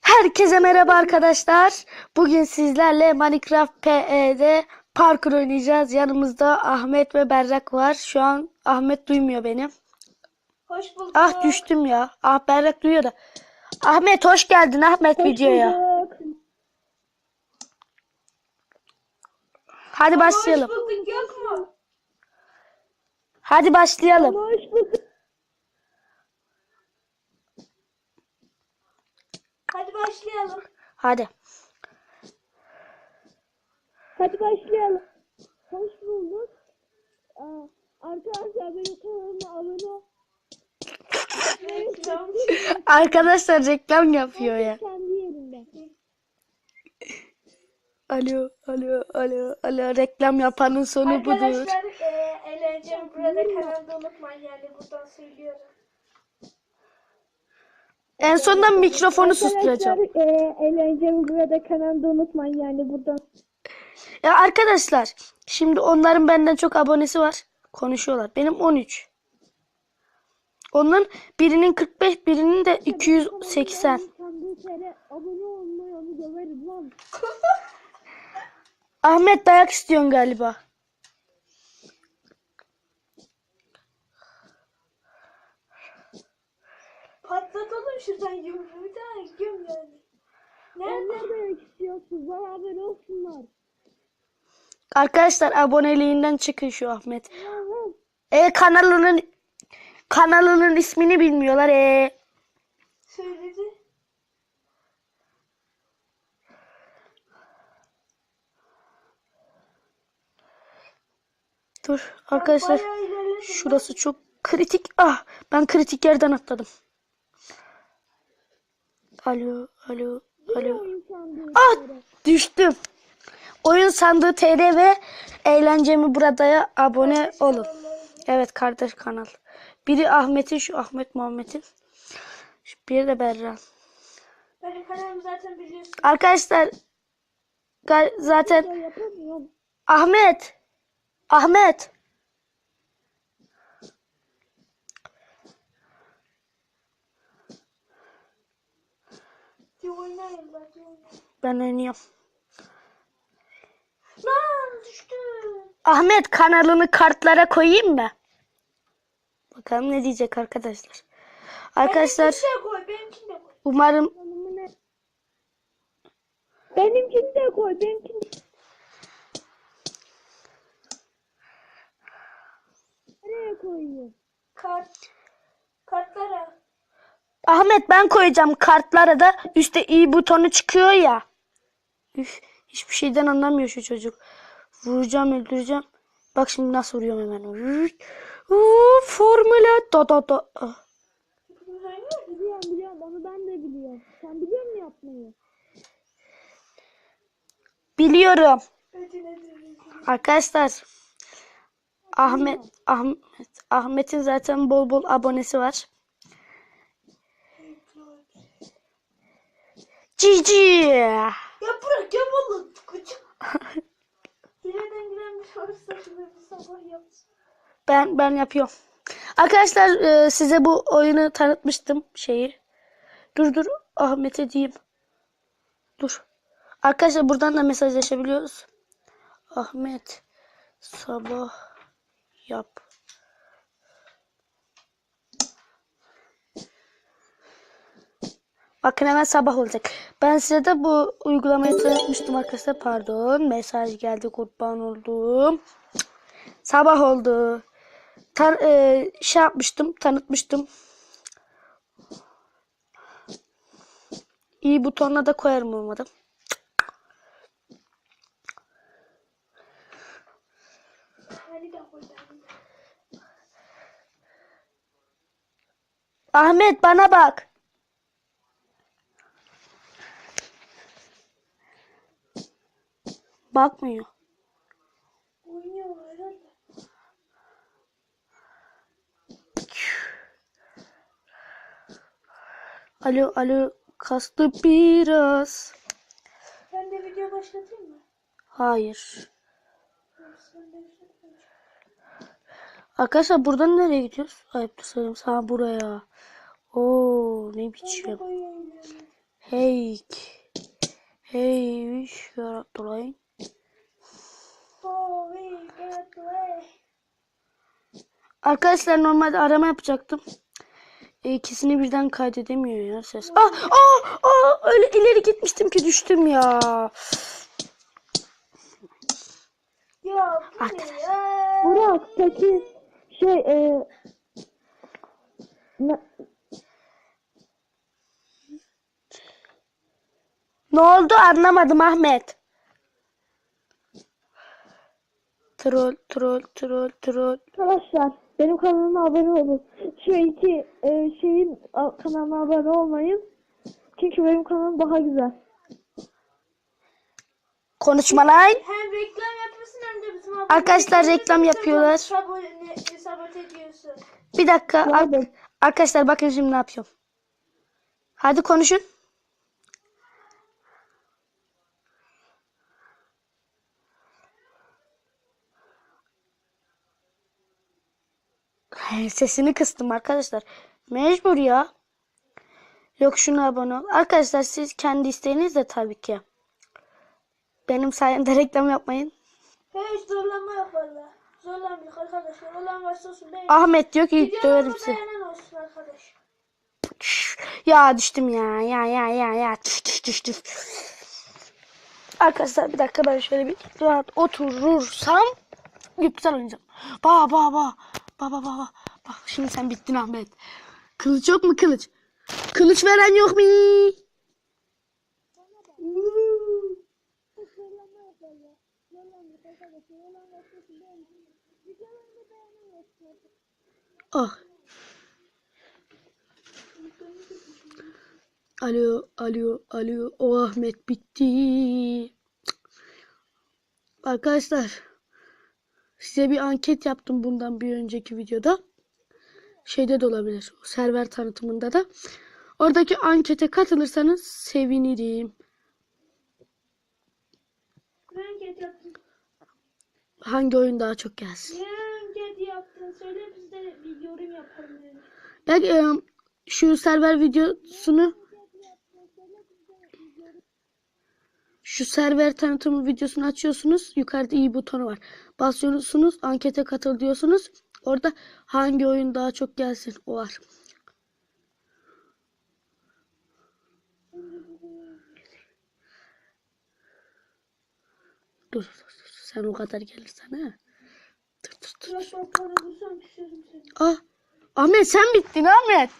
Herkese merhaba arkadaşlar. Bugün sizlerle Minecraft PE'de parkur oynayacağız. Yanımızda Ahmet ve Berrak var. Şu an Ahmet duymuyor beni. Hoş bulduk. Ah düştüm ya. Ah Berrak duyuyor da. Ahmet hoş geldin Ahmet videoya. Hadi başlayalım. Bulduk yok mu? Hadi başlayalım. Hadi başlayalım. Hadi. Hadi başlayalım. Hoş bulduk. Aa, arkadaşlar benim kanalıma abone ol. Arkadaşlar reklam yapıyor ya. Kendi yerimde. Alo, alo, alo, alo. Reklam yapanın sonu budur. Arkadaşlar e, eğlencemi burada kanalda unutmayın yani buradan söylüyorum. En sonunda mikrofonu susturacağım. e, eğlencemi burada kanalda unutmayın yani buradan. Ya arkadaşlar, şimdi onların benden çok abonesi var. Konuşuyorlar. Benim 13. Onların birinin 45, birinin de 280. Sandığı kere abone olmayı onu döverim lan. Ahmet dayak istiyorsun galiba. Patlatalım şuradan yumruğu da göm yani. Nerede? demek istiyorsun? Beraber olsunlar. Arkadaşlar aboneliğinden çıkın şu Ahmet. E kanalının kanalının ismini bilmiyorlar. E Söyledi. Dur arkadaşlar. Şurası çok kritik. Ah ben kritik yerden atladım. Alo, alo, alo. Ah düştüm. Oyun sandığı TR ve eğlencemi buradaya abone olun. Evet kardeş kanal. Biri Ahmet'in şu Ahmet Muhammed'in. Biri de Berra. Benim kanalımı zaten biliyorsun. Arkadaşlar zaten. Ahmet Ahmet ben oynuyorum. Lan düştü. Ahmet kanalını kartlara koyayım mı? Bakalım ne diyecek arkadaşlar. Arkadaşlar Benimkini de koy. Benimkini de koy. umarım Benimkini de koy. Benimkini de. Nereye koyuyor? Kart. Kartlara. Ahmet ben koyacağım kartlara da üstte i butonu çıkıyor ya. Üf, hiçbir şeyden anlamıyor şu çocuk. Vuracağım öldüreceğim. Bak şimdi nasıl vuruyorum hemen. Uuu, formüle da da da. Ah. Biliyorum biliyorum. Onu ben de biliyorum. Sen biliyor musun yapmayı? Biliyorum. Arkadaşlar Ahmet Ahmet Ahmet'in zaten bol bol abonesi var. Cici. Ya bırak ya valla. Küçük. Hileden giren bir soru saçını bir sabah yapsın. Ben ben yapıyorum. Arkadaşlar e, size bu oyunu tanıtmıştım şeyi. Dur dur Ahmet'e diyeyim. Dur. Arkadaşlar buradan da mesajlaşabiliyoruz. Ahmet sabah yap. Bakın hemen sabah olacak. Ben size de bu uygulamayı tanıtmıştım arkadaşlar. Pardon. Mesaj geldi kurban oldum. Sabah oldu. Tan e, şey yapmıştım, tanıtmıştım. İyi butonuna da koyarım olmadı. Ahmet bana bak. Bakmıyor. Oynuyor herhalde. Alo alo kastı biraz. Ben de video başlatayım mı? Hayır. Sen de. Arkadaşlar buradan nereye gidiyoruz? Ayıp söyleyeyim sana buraya. Oo ne biçim. koyuyorum. Hey. Hey. Şöyle dolayın. Oh. Arkadaşlar normalde arama yapacaktım. E, İkisini birden kaydedemiyor ya ses. Ah, ah, ah, öyle ileri gitmiştim ki düştüm ya. Ya bu ne ya? Burak peki şey e, ne, Ne oldu anlamadım Ahmet. Troll, troll, troll, troll. arkadaşlar benim kanalıma abone olun. Şu iki e, şeyin a- kanalıma abone olmayın. Çünkü benim kanalım daha güzel. Konuşma lan. Hem reklam yapıyorsun hem de bizim abone- Arkadaşlar reklam yapıyorlar. Sabone, sabote ediyorsun. Bir dakika. ar- arkadaşlar bakın şimdi ne yapıyorum. Hadi konuşun. Sesini kıstım arkadaşlar. Mecbur ya. Yok şuna abone ol. Arkadaşlar siz kendi isteğinizle tabii ki. Benim sayemde reklam yapmayın. Hiç zorlama yaparlar. Zorlamayın arkadaşlar. Olan varsa olsun. Beğen. Ahmet diyor ki Videolarımı döverim sizi. beğenen olsun arkadaş. Ya düştüm ya. Ya ya ya ya. Düş düş düş düş. Arkadaşlar bir dakika ben şöyle bir rahat oturursam güzel oynayacağım. Ba ba ba. Ba ba ba ba. Bak şimdi sen bittin Ahmet. Kılıç yok mu kılıç? Kılıç veren yok mu? Ah. Alo, alo, alo. O Ahmet bitti. Arkadaşlar size bir anket yaptım bundan bir önceki videoda. Şeyde de olabilir. Server tanıtımında da. Oradaki ankete katılırsanız sevinirim. Ne anket yaptın? Hangi oyun daha çok gelsin? Ne anket yaptın? Söyle biz de bir yorum yapalım. Ben e, şu server videosunu şu server tanıtımı videosunu açıyorsunuz. Yukarıda iyi butonu var. Basıyorsunuz, ankete katıl diyorsunuz. Orada hangi oyun daha çok gelsin o var. Dur, dur. Sen o kadar gelirsen ha. Dur, dur, dur. Ah, Ahmet sen bittin Ahmet.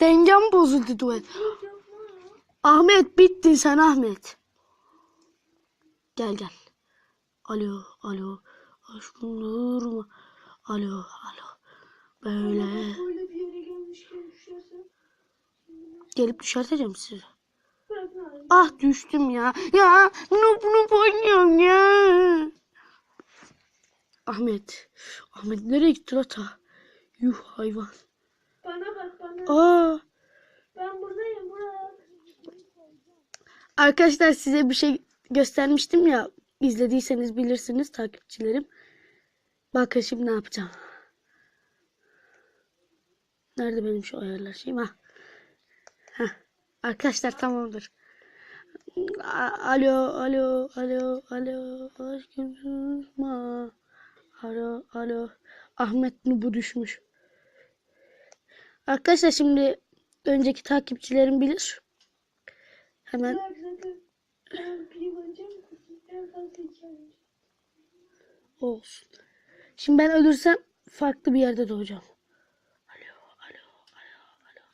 Dengem bozuldu duet. Ahmet bittin sen Ahmet. Gel gel. Alo alo. Aşkım durma. Alo alo. Böyle. Böyle bir yere gelmişken düşersen. Gelip düşerteceğim sizi. Ah düştüm ya. Ya nup nup oynuyorum ya. Ahmet. Ahmet nereye gitti lata? Yuh hayvan. Bana bak bana. Aa. Ben buradayım Burak. Arkadaşlar size bir şey göstermiştim ya. İzlediyseniz bilirsiniz takipçilerim. Bakın şimdi ne yapacağım. Nerede benim şu ayarlar şeyim? Ha. Heh. Arkadaşlar tamamdır. Alo, alo, alo, alo. Aşkım susma. Alo, alo. Ahmet Nubu düşmüş. Arkadaşlar şimdi önceki takipçilerim bilir. Hemen ay. Olsun. Şimdi ben ölürsem farklı bir yerde doğacağım. Alo, alo, alo, alo.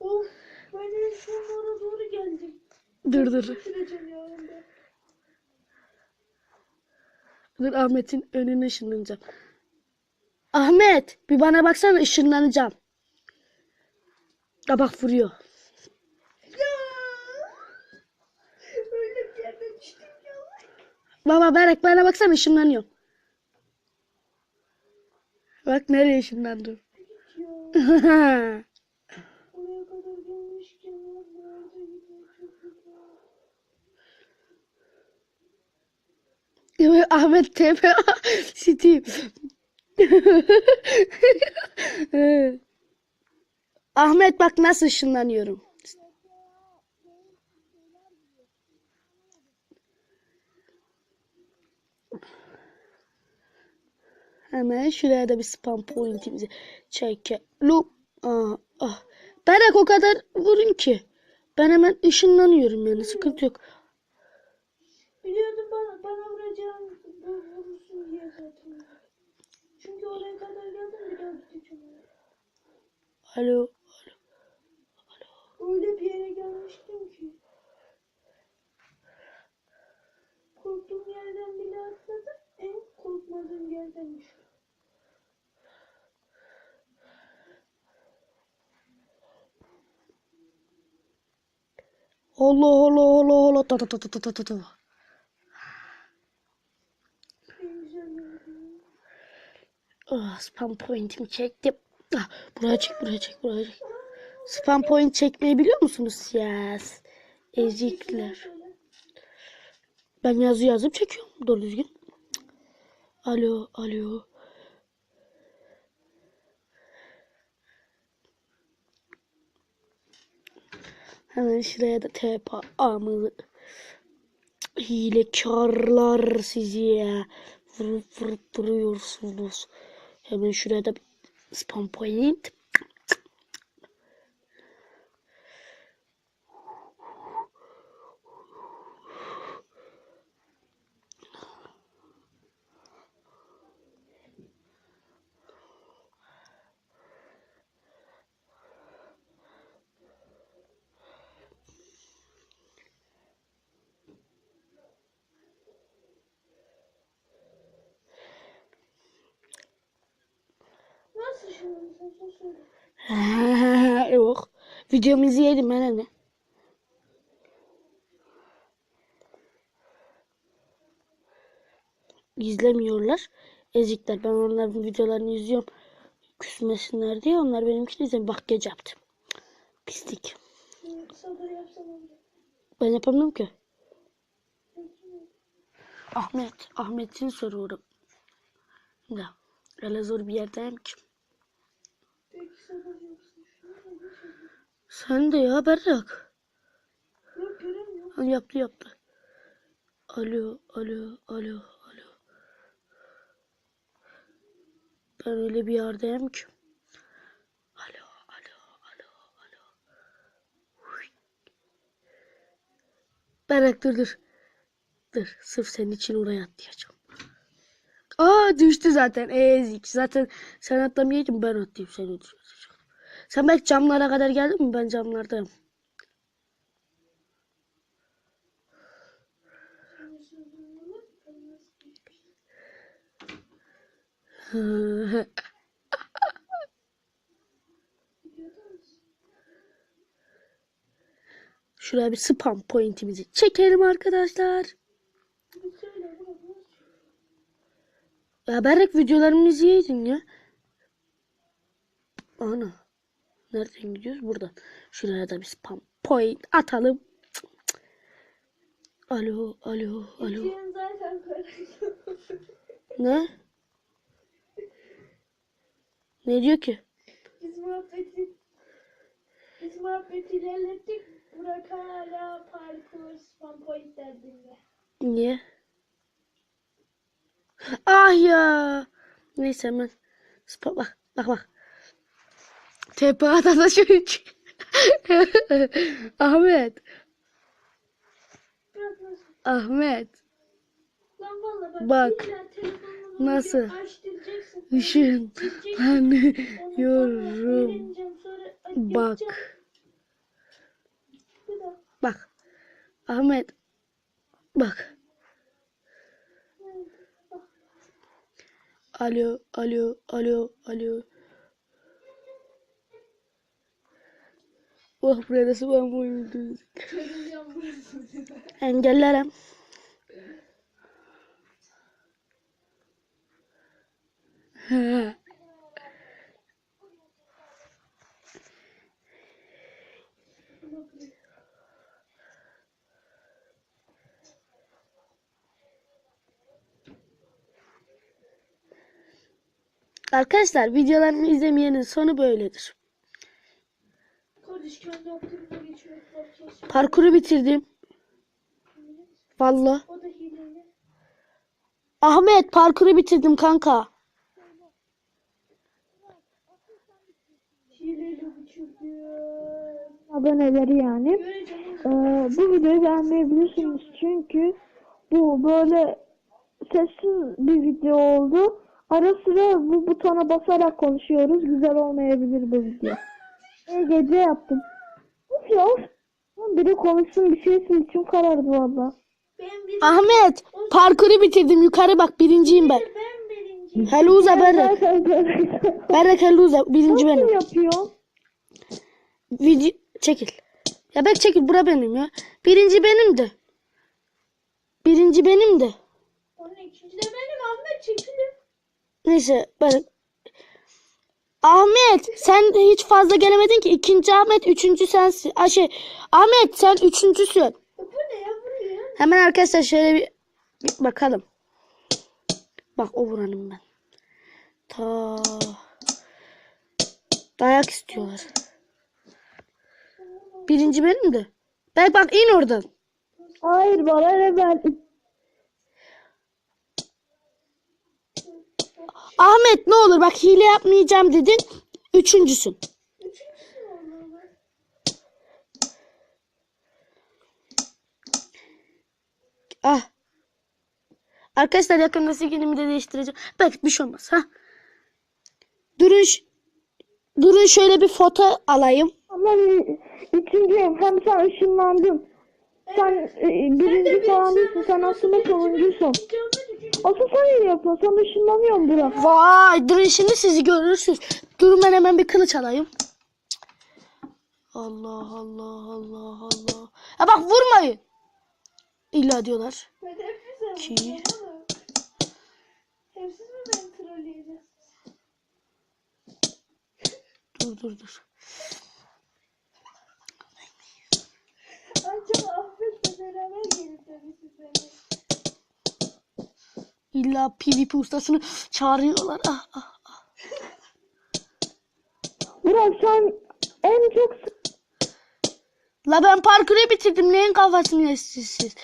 Of ben en sonlara doğru geldim. Dur dur. Dur Ahmet'in önüne ışınlanacağım. Ahmet bir bana baksana ışınlanacağım. Ya bak vuruyor. Ya! Öyle bir yerde düştüm ya. Baba Berek bana baksana ışınlanıyor. Bak nereye ışınlandım. Ya. Evet, Ahmet Steve. Evet. Ahmet bak nasıl ışınlanıyorum. Hemen şuraya da bir spam pointimizi çekelim. Aa, ah. Berek o kadar vurun ki. Ben hemen ışınlanıyorum yani sıkıntı yok. Biliyordum bana vuracağım bu vurursun diye zaten. Çünkü oraya kadar geldim bir daha gideceğim. Alo. Öyle bir yere gelmiştim ki. Korktuğum yerden bile atladım. En korkmadığım yerden düştüm. Allah Allah Allah Allah. Ta ta ta ta ta ta ta ta. En güzel yerim. Ah, spam pointimi çektim. Ah, buraya çek, buraya çek, buraya çek. Spam point çekmeyi biliyor musunuz? Yes. Ezikler. Ben yazı yazıp çekiyorum. Doğru düzgün. Alo, alo. Hemen şuraya da TPA'mızı hilekarlar sizi ya. Vurup vurup duruyorsunuz. Hemen şuraya da spam point. Yok. Videomu izleyelim ben ne? İzlemiyorlar. Ezikler. Ben onların videolarını izliyorum. Küsmesinler diye onlar benimkini izlemiyor. Bak gece yaptım. Pislik. Ben yapamıyorum ki. Ahmet. Ahmet'in soruyorum. Da. Öyle zor bir yerdeyim ki. Peki kısa da yapsın. Şunu da geçelim. Sen de ya Berrak. Yok göremiyorum. Yaptı yaptı. Alo, alo, alo, alo. Ben öyle bir yerdeyim ki. Alo, alo, alo, alo. Berrak dur dur. Dur, sırf senin için oraya atlayacağım. Aa düştü zaten. Ezik. Zaten sen atlamayaydın ben atlayayım seni düşüreceğim. Sen belki camlara kadar geldin mi? Ben camlardayım. Şuraya bir spam pointimizi çekelim arkadaşlar. Ya berek videolarımı izleyeydin ya. Ana. Nereden gidiyoruz? Buradan. Şuraya da bir spam point atalım. Cık, cık. Alo, alo, alo. Ne? Ne diyor ki? Biz muhabbeti biz muhabbeti ilerlettik. Burak hala parkur spam point derdinde. Niye? Ah ya. Neyse hemen. Spam bak bak bak. Tepe atana şu üç. Ahmet. Ahmet. Bak. Nasıl? Işın. Ay, Bak. Bak. Ahmet. Bak. Bak. Alo, alo, alo, alo. Oh burası ben bu öldürdüm. Engellerim. Ha. Arkadaşlar videolarımı izlemeyenin sonu böyledir. Parkuru bitirdim. Valla. Ahmet parkuru bitirdim kanka. Aboneleri yani. Ee, bu videoyu beğenmeyebilirsiniz çünkü bu böyle sessiz bir video oldu. Ara sıra bu butona basarak konuşuyoruz. Güzel olmayabilir bu video. E, gece yaptım. Of ya of. Biri konuşsun bir şeysin içim karardı valla. Ben bir Ahmet parkuru bitirdim. Yukarı bak birinciyim ben. Heluza Berrak. Berrak Heluza birinci Nasıl benim. yapıyor? Video çekil. Ya bek çekil bura benim ya. Birinci benim de. Birinci benim de. Onun ikinci de benim Ahmet çekilir. Neyse ben Ahmet sen hiç fazla gelemedin ki. İkinci Ahmet, üçüncü sensin. Ay şey Ahmet sen üçüncüsün. Bu ne ya buraya? Hemen arkadaşlar şöyle bir, bir bakalım. Bak o vuranım ben. Ta dayak istiyorlar. Birinci benim de. Bak bak in oradan. Hayır bana ne ben. Ahmet ne olur bak hile yapmayacağım dedin. Üçüncüsün. Ah. Arkadaşlar yakında skinimi de değiştireceğim. Belki bir şey olmaz. Ha. Durun. Durun şöyle bir foto alayım. Ama üçüncüyüm. Hem sen ışınlandın. Sen e, birinci falan değilsin. Sen aslında sonuncusun. Asıl sen iyi yapıyorsun. Sen ışınlanıyorsun Burak. Vay durun şimdi sizi görürsünüz. Durun ben hemen bir kılıç alayım. Allah Allah Allah Allah. Ya bak vurmayın. İlla diyorlar. Ben Ki. Hepsiz mi beni trolleyeceğiz? Dur dur dur. Acaba Ahmet'le beraber gelip de bizi seni. İlla PvP ustasını çağırıyorlar. Ah, ah. Burak sen en çok La ben parkuru bitirdim. Neyin kafasını yesiniz siz?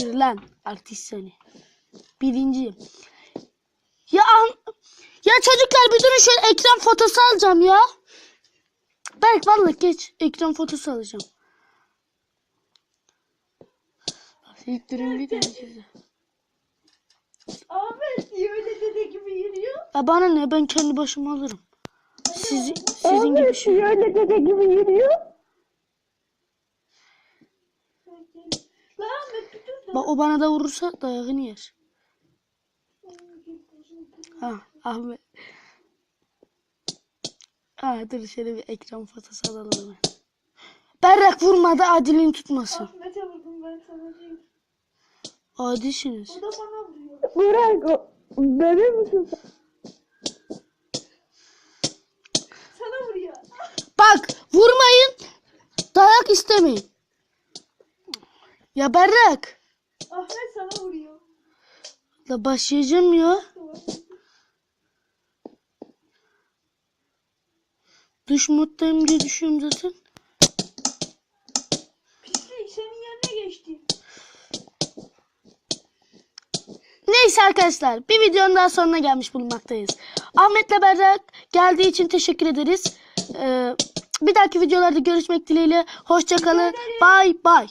Yürü lan artist seni. Birinciyim. Ya an- ya çocuklar bir durun şöyle ekran fotosu alacağım ya. Berk vallahi geç ekran fotosu alacağım. Bir de size. Ahmet niye öyle dede gibi yürüyor? Ya bana ne ben kendi başıma alırım. Sizi, sizin gibi Evet, şey. öyle dede gibi yürüyor. Lan Ahmet bir. Bak o bana da vurursa dayağını yer. Ha Ahmet. Ha dur şöyle bir ekran fotosu alalım. Berrak vurmadı Adil'in tutmasın. Ahmet'e vurdum ben sana değil. Adilsiniz. O da bana vuruyor. Burak o- bebe misin sen? Sana vuruyor. Bak vurmayın. Dayak istemeyin. Ya Berrak. Ahmet sana vuruyor. La başlayacağım ya. Dış moddayım diye düşüyorum zaten. Pislik senin yerine geçti. Neyse arkadaşlar bir videonun daha sonuna gelmiş bulunmaktayız. Ahmet'le Berrak geldiği için teşekkür ederiz. Ee, bir dahaki videolarda görüşmek dileğiyle. Hoşçakalın. Bay bay.